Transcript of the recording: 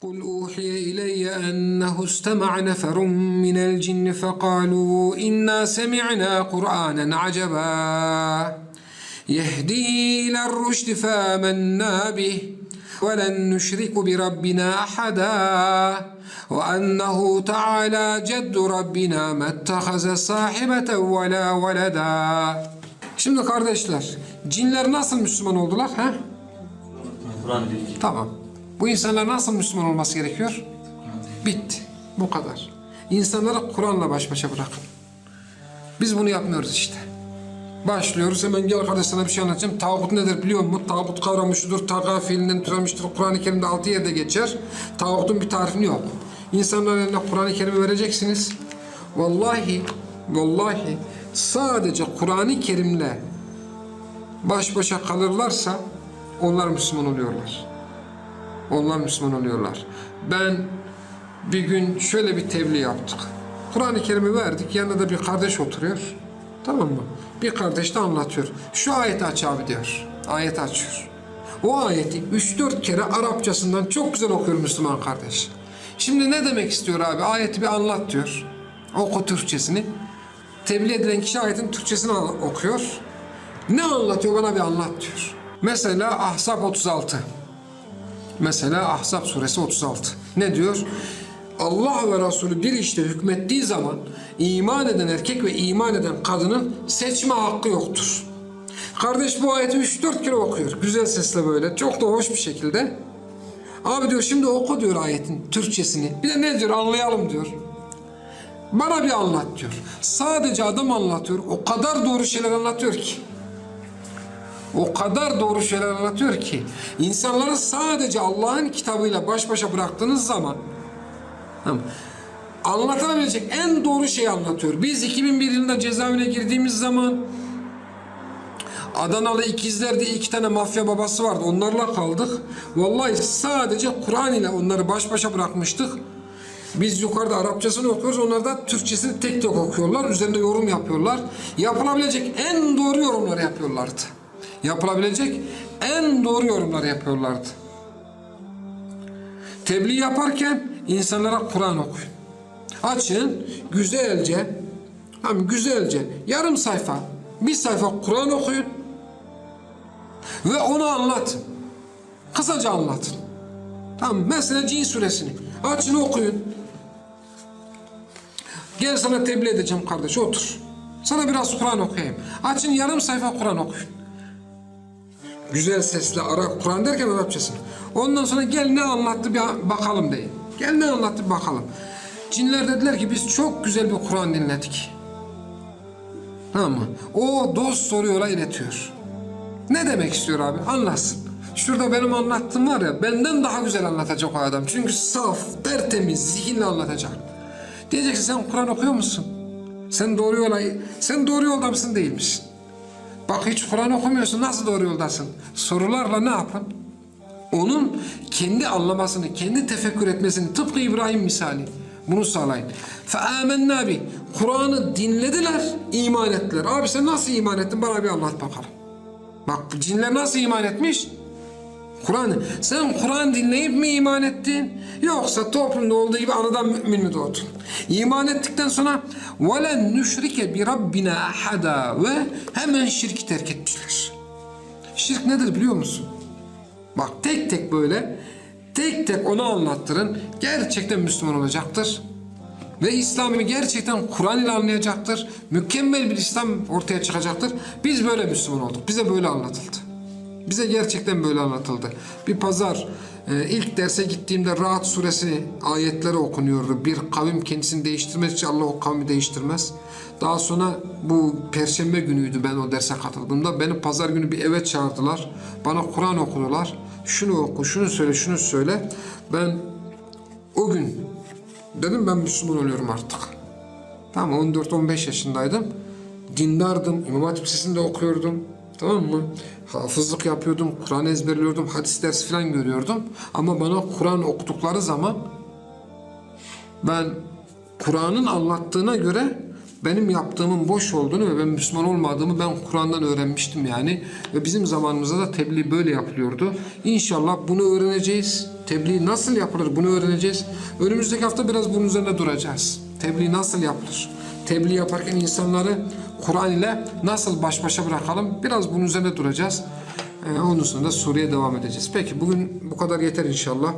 قل أوحي إلي أنه استمع نفر من الجن فقالوا إنا سمعنا قرآنا عجبا يهدي إلى الرشد فآمنا به ولن نشرك بربنا أحدا وأنه تعالى جد ربنا ما اتخذ صاحبة ولا ولدا Şimdi kardeşler, cinler nasıl Müslüman oldular? ha? Kur'an ilk. Tamam. Bu insanlar nasıl Müslüman olması gerekiyor? Bitti. Bu kadar. İnsanları Kur'an'la baş başa bırakın. Biz bunu yapmıyoruz işte. Başlıyoruz hemen gel kardeş bir şey anlatacağım. Tağut nedir biliyor musun? Tağut kavramı şudur. Taga fiilinden türemiştir. Kur'an-ı Kerim'de altı yerde geçer. Tağutun bir tarifini yok. İnsanların eline Kur'an-ı Kerim'i vereceksiniz. Vallahi, vallahi sadece Kur'an-ı Kerim'le baş başa kalırlarsa onlar Müslüman oluyorlar. Onlar Müslüman oluyorlar. Ben bir gün şöyle bir tebliğ yaptık. Kur'an-ı Kerim'i verdik. Yanında da bir kardeş oturuyor. Tamam mı? Bir kardeş de anlatıyor. Şu ayeti aç abi diyor. Ayet açıyor. O ayeti 3-4 kere Arapçasından çok güzel okuyor Müslüman kardeş. Şimdi ne demek istiyor abi? Ayeti bir anlat diyor. Oku Türkçesini. Tebliğ edilen kişi ayetin Türkçesini okuyor. Ne anlatıyor bana bir anlat diyor. Mesela Ahzab 36. Mesela Ahzab suresi 36. Ne diyor? Allah ve Resulü bir işte hükmettiği zaman iman eden erkek ve iman eden kadının seçme hakkı yoktur. Kardeş bu ayeti 3-4 kere okuyor. Güzel sesle böyle. Çok da hoş bir şekilde. Abi diyor şimdi oku diyor ayetin Türkçesini. Bir de ne diyor anlayalım diyor. Bana bir anlat diyor. Sadece adam anlatıyor. O kadar doğru şeyler anlatıyor ki. O kadar doğru şeyler anlatıyor ki insanları sadece Allah'ın kitabıyla baş başa bıraktığınız zaman tamam, anlatabilecek en doğru şeyi anlatıyor. Biz 2001 yılında cezaevine girdiğimiz zaman Adanalı ikizlerde iki tane mafya babası vardı. Onlarla kaldık. Vallahi sadece Kur'an ile onları baş başa bırakmıştık. Biz yukarıda Arapçasını okuyoruz. Onlar da Türkçesini tek tek okuyorlar. Üzerinde yorum yapıyorlar. Yapılabilecek en doğru yorumları yapıyorlardı. Yapılabilecek en doğru yorumları yapıyorlardı. Tebliğ yaparken insanlara Kur'an okuyun. Açın güzelce, hem güzelce yarım sayfa, bir sayfa Kur'an okuyun ve onu anlatın. Kısaca anlatın. Tamam mesela Cin suresini açın okuyun. Gel sana tebliğ edeceğim kardeş otur. Sana biraz Kur'an okuyayım. Açın yarım sayfa Kur'an okuyun. Güzel sesle Arap Kur'an derken Arapçasını. Ondan sonra gel ne anlattı bir bakalım deyin. Gel ne anlattı bir bakalım. Cinler dediler ki biz çok güzel bir Kur'an dinledik. Tamam mı? O dost soruyorla iletiyor. Ne demek istiyor abi? Anlatsın. Şurada benim anlattığım var ya benden daha güzel anlatacak o adam. Çünkü saf, tertemiz, zihinle anlatacak. Diyeceksin sen Kur'an okuyor musun? Sen doğru yola, sen doğru yolda mısın değil misin? Bak hiç Kur'an okumuyorsun nasıl doğru yoldasın? Sorularla ne yapın? Onun kendi anlamasını, kendi tefekkür etmesini tıpkı İbrahim misali bunu sağlayın. فَآمَنَّا bi Kur'an'ı dinlediler, iman ettiler. Abi sen nasıl iman ettin? Bana bir anlat bakalım. Bak cinler nasıl iman etmiş? Kur'an. Sen Kur'an dinleyip mi iman ettin? Yoksa toplumda olduğu gibi anadan mümin mi doğdun? İman ettikten sonra وَلَنْ نُشْرِكَ بِرَبِّنَا أَحَدًا ve hemen şirki terk etmişler. Şirk nedir biliyor musun? Bak tek tek böyle tek tek onu anlattırın. Gerçekten Müslüman olacaktır. Ve İslam'ı gerçekten Kur'an ile anlayacaktır. Mükemmel bir İslam ortaya çıkacaktır. Biz böyle Müslüman olduk. Bize böyle anlatıldı. Bize gerçekten böyle anlatıldı. Bir pazar e, ilk derse gittiğimde Rahat suresi ayetleri okunuyordu. Bir kavim kendisini değiştirmez için Allah o kavmi değiştirmez. Daha sonra bu perşembe günüydü ben o derse katıldığımda. Beni pazar günü bir eve çağırdılar. Bana Kur'an okudular. Şunu oku, şunu söyle, şunu söyle. Ben o gün dedim ben Müslüman oluyorum artık. Tamam 14-15 yaşındaydım. Dindardım. İmam Hatip Lisesi'nde okuyordum. Tamam mı? Hafızlık yapıyordum. Kur'an ezberliyordum. Hadis dersi falan görüyordum. Ama bana Kur'an okudukları zaman ben Kur'an'ın anlattığına göre benim yaptığımın boş olduğunu ve ben Müslüman olmadığımı ben Kur'an'dan öğrenmiştim yani. Ve bizim zamanımızda da tebliğ böyle yapılıyordu. İnşallah bunu öğreneceğiz. Tebliğ nasıl yapılır bunu öğreneceğiz. Önümüzdeki hafta biraz bunun üzerine duracağız. Tebliğ nasıl yapılır? Tebliğ yaparken insanları Kur'an ile nasıl baş başa bırakalım? Biraz bunun üzerine duracağız. Ee, ondan sonra da Suriye devam edeceğiz. Peki bugün bu kadar yeter inşallah.